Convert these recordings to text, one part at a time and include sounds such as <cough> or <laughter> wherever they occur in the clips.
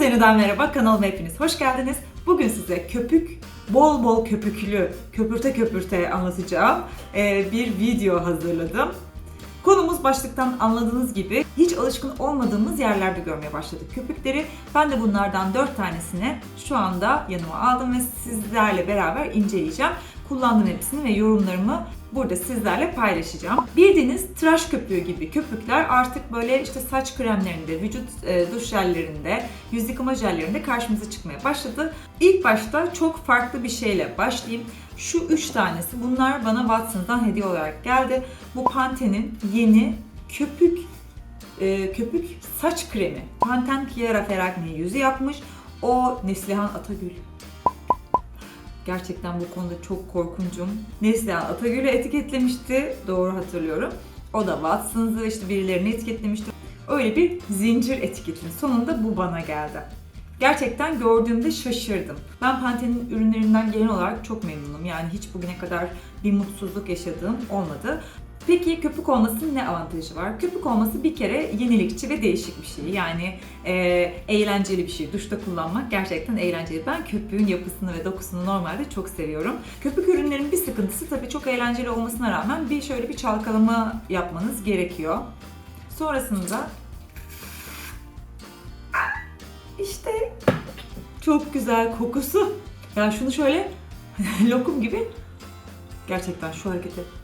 Herkese yeniden merhaba, kanalıma hepiniz hoş geldiniz. Bugün size köpük, bol bol köpüklü, köpürte köpürte anlatacağım e, bir video hazırladım. Konumuz başlıktan anladığınız gibi hiç alışkın olmadığımız yerlerde görmeye başladık köpükleri. Ben de bunlardan 4 tanesini şu anda yanıma aldım ve sizlerle beraber inceleyeceğim. Kullandığım hepsini ve yorumlarımı burada sizlerle paylaşacağım. Bildiğiniz tıraş köpüğü gibi köpükler artık böyle işte saç kremlerinde, vücut e, duş jellerinde, yüz yıkama jellerinde karşımıza çıkmaya başladı. İlk başta çok farklı bir şeyle başlayayım. Şu üç tanesi bunlar bana Watson'dan hediye olarak geldi. Bu Pantene'in yeni köpük e, köpük saç kremi. Pantene Chiara Ferragni yüzü yapmış. O Neslihan Atagül. Gerçekten bu konuda çok korkuncum. Neslihan Atagül'ü etiketlemişti. Doğru hatırlıyorum. O da Watson's'ı işte birilerini etiketlemişti. Öyle bir zincir etiketin sonunda bu bana geldi. Gerçekten gördüğümde şaşırdım. Ben Pantene'in ürünlerinden genel olarak çok memnunum. Yani hiç bugüne kadar bir mutsuzluk yaşadığım olmadı. Peki köpük olmasının ne avantajı var? Köpük olması bir kere yenilikçi ve değişik bir şey. Yani e, eğlenceli bir şey. Duşta kullanmak gerçekten eğlenceli. Ben köpüğün yapısını ve dokusunu normalde çok seviyorum. Köpük ürünlerin bir sıkıntısı tabii çok eğlenceli olmasına rağmen bir şöyle bir çalkalama yapmanız gerekiyor. Sonrasında işte çok güzel kokusu. Yani şunu şöyle <laughs> lokum gibi gerçekten şu hareketi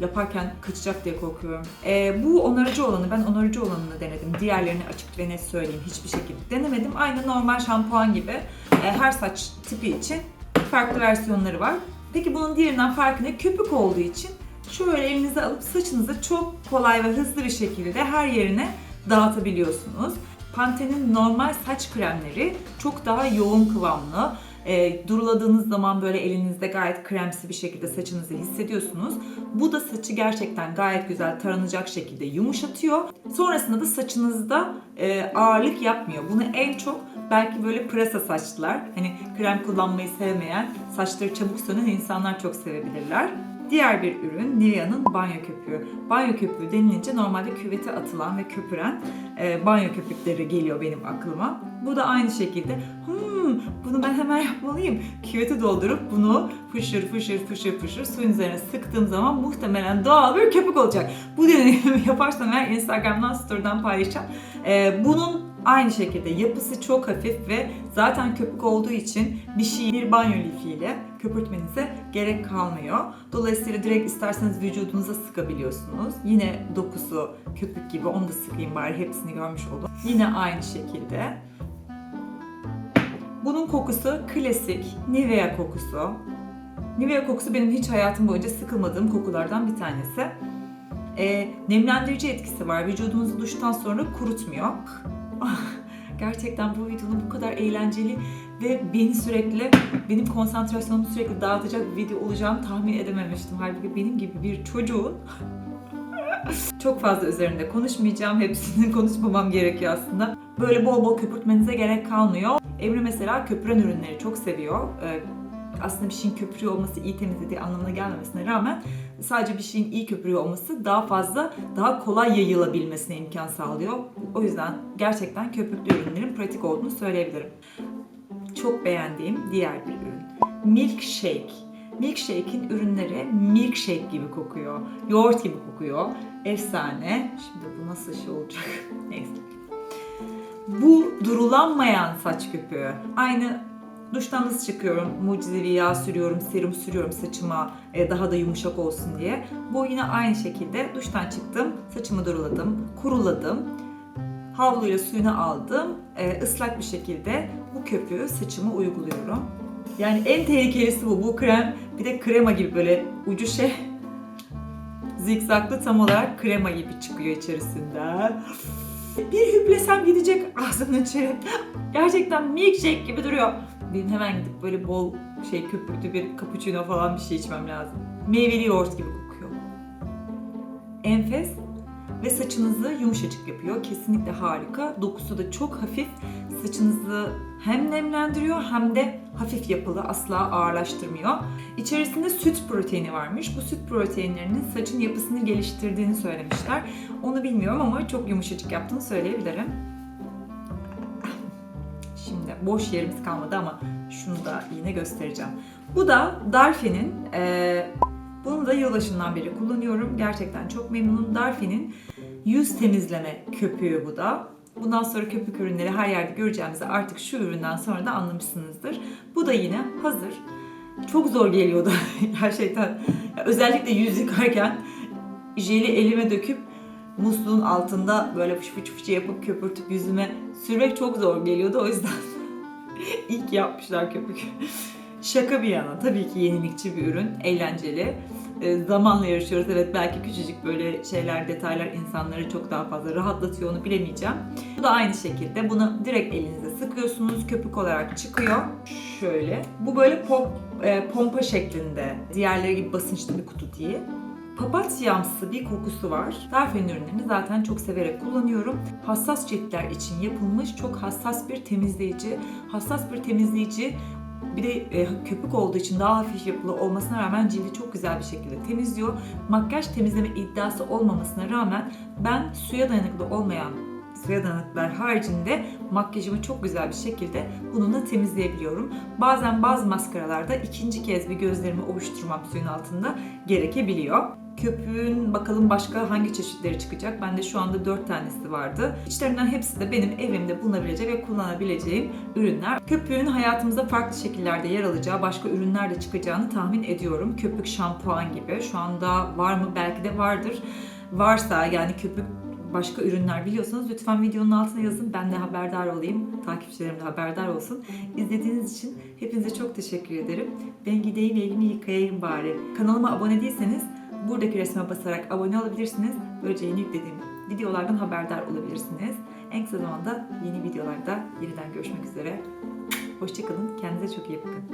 yaparken kaçacak diye korkuyorum. Ee, bu onarıcı olanı, ben onarıcı olanını denedim. Diğerlerini açık ve net söyleyeyim hiçbir şekilde denemedim. Aynı normal şampuan gibi e, her saç tipi için farklı versiyonları var. Peki bunun diğerinden farkı ne? Köpük olduğu için şöyle elinize alıp saçınızı çok kolay ve hızlı bir şekilde her yerine dağıtabiliyorsunuz. Pantene'in normal saç kremleri çok daha yoğun kıvamlı. E, duruladığınız zaman böyle elinizde gayet kremsi bir şekilde saçınızı hissediyorsunuz. Bu da saçı gerçekten gayet güzel taranacak şekilde yumuşatıyor. Sonrasında da saçınızda e, ağırlık yapmıyor. Bunu en çok belki böyle pırasa saçlılar, hani krem kullanmayı sevmeyen, saçları çabuk sönen insanlar çok sevebilirler. Diğer bir ürün Nivea'nın banyo köpüğü. Banyo köpüğü denilince normalde küvete atılan ve köpüren e, banyo köpükleri geliyor benim aklıma. Bu da aynı şekilde hmm, bunu ben hemen yapmalıyım. Küvete doldurup bunu fışır fışır fışır fışır suyun üzerine sıktığım zaman muhtemelen doğal bir köpük olacak. Bu deneyimi <laughs> yaparsam eğer Instagram'dan story'den paylaşacağım. E, bunun Aynı şekilde yapısı çok hafif ve zaten köpük olduğu için bir şeyi bir banyo lifiyle köpürtmenize gerek kalmıyor. Dolayısıyla direkt isterseniz vücudunuza sıkabiliyorsunuz. Yine dokusu köpük gibi onu da sıkayım bari hepsini görmüş olun. Yine aynı şekilde. Bunun kokusu klasik Nivea kokusu. Nivea kokusu benim hiç hayatım boyunca sıkılmadığım kokulardan bir tanesi. E, nemlendirici etkisi var. Vücudunuzu duştan sonra kurutmuyor. <laughs> Gerçekten bu videonun bu kadar eğlenceli ve beni sürekli, benim konsantrasyonumu sürekli dağıtacak bir video olacağını tahmin edememiştim. Halbuki benim gibi bir çocuğun <laughs> çok fazla üzerinde konuşmayacağım. Hepsini <laughs> konuşmamam gerekiyor aslında. Böyle bol bol köpürtmenize gerek kalmıyor. Emre mesela köpüren ürünleri çok seviyor. Ee, aslında bir şeyin köpürüyor olması iyi temizlediği anlamına gelmemesine rağmen sadece bir şeyin iyi köpürüyor olması daha fazla, daha kolay yayılabilmesine imkan sağlıyor. O yüzden gerçekten köpüklü ürünlerin pratik olduğunu söyleyebilirim. Çok beğendiğim diğer bir ürün. Milkshake. Milkshake'in ürünleri milkshake gibi kokuyor. Yoğurt gibi kokuyor. Efsane. Şimdi bu nasıl şey olacak? <laughs> Neyse. Bu durulanmayan saç köpüğü. Aynı Duştan nasıl çıkıyorum? Mucizevi yağ sürüyorum, serum sürüyorum saçıma e, daha da yumuşak olsun diye. Bu yine aynı şekilde duştan çıktım, saçımı duruladım, kuruladım. Havluyla suyunu aldım. E, ıslak bir şekilde bu köpüğü saçıma uyguluyorum. Yani en tehlikelisi bu. Bu krem bir de krema gibi böyle ucu şey zikzaklı tam olarak krema gibi çıkıyor içerisinden. Bir hüplesem gidecek ağzımın içeri. Gerçekten milkshake gibi duruyor benim hemen gidip böyle bol şey köpüklü bir cappuccino falan bir şey içmem lazım. Meyveli yoğurt gibi kokuyor. Enfes ve saçınızı yumuşacık yapıyor. Kesinlikle harika. Dokusu da çok hafif. Saçınızı hem nemlendiriyor hem de hafif yapılı. Asla ağırlaştırmıyor. İçerisinde süt proteini varmış. Bu süt proteinlerinin saçın yapısını geliştirdiğini söylemişler. Onu bilmiyorum ama çok yumuşacık yaptığını söyleyebilirim. boş yerimiz kalmadı ama şunu da yine göstereceğim. Bu da Darphin'in e, bunu da yılbaşından beri kullanıyorum. Gerçekten çok memnunum. Darphin'in yüz temizleme köpüğü bu da. Bundan sonra köpük ürünleri her yerde göreceğimizi artık şu üründen sonra da anlamışsınızdır. Bu da yine hazır. Çok zor geliyordu <laughs> gerçekten. Özellikle yüz yıkarken jeli elime döküp musluğun altında böyle fıç fıç fıç yapıp köpürtüp yüzüme sürmek çok zor geliyordu. O yüzden <laughs> ki yapmışlar köpük. Şaka bir yana tabii ki yenilikçi bir ürün, eğlenceli. Ee, zamanla yarışıyoruz. Evet belki küçücük böyle şeyler, detaylar insanları çok daha fazla rahatlatıyor onu bilemeyeceğim. Bu da aynı şekilde. Bunu direkt elinize sıkıyorsunuz. Köpük olarak çıkıyor. Şöyle. Bu böyle pop, e, pompa şeklinde. Diğerleri gibi basınçlı bir kutu değil. Papatyamsı bir kokusu var. Darphin ürünlerini zaten çok severek kullanıyorum. Hassas ciltler için yapılmış çok hassas bir temizleyici. Hassas bir temizleyici bir de e, köpük olduğu için daha hafif yapılı olmasına rağmen cildi çok güzel bir şekilde temizliyor. Makyaj temizleme iddiası olmamasına rağmen ben suya dayanıklı olmayan suya dayanıklılar haricinde makyajımı çok güzel bir şekilde bununla temizleyebiliyorum. Bazen bazı maskaralarda ikinci kez bir gözlerimi ovuşturmam suyun altında gerekebiliyor. Köpüğün bakalım başka hangi çeşitleri çıkacak. Bende şu anda 4 tanesi vardı. İçlerinden hepsi de benim evimde bulunabilecek ve kullanabileceğim ürünler. Köpüğün hayatımızda farklı şekillerde yer alacağı başka ürünler de çıkacağını tahmin ediyorum. Köpük şampuan gibi. Şu anda var mı? Belki de vardır. Varsa yani köpük başka ürünler biliyorsanız lütfen videonun altına yazın. Ben de haberdar olayım. Takipçilerim de haberdar olsun. İzlediğiniz için hepinize çok teşekkür ederim. Ben gideyim elimi yıkayayım bari. Kanalıma abone değilseniz buradaki resme basarak abone olabilirsiniz. Böylece yeni yüklediğim videolardan haberdar olabilirsiniz. En kısa zamanda yeni videolarda yeniden görüşmek üzere. Hoşçakalın. Kendinize çok iyi bakın.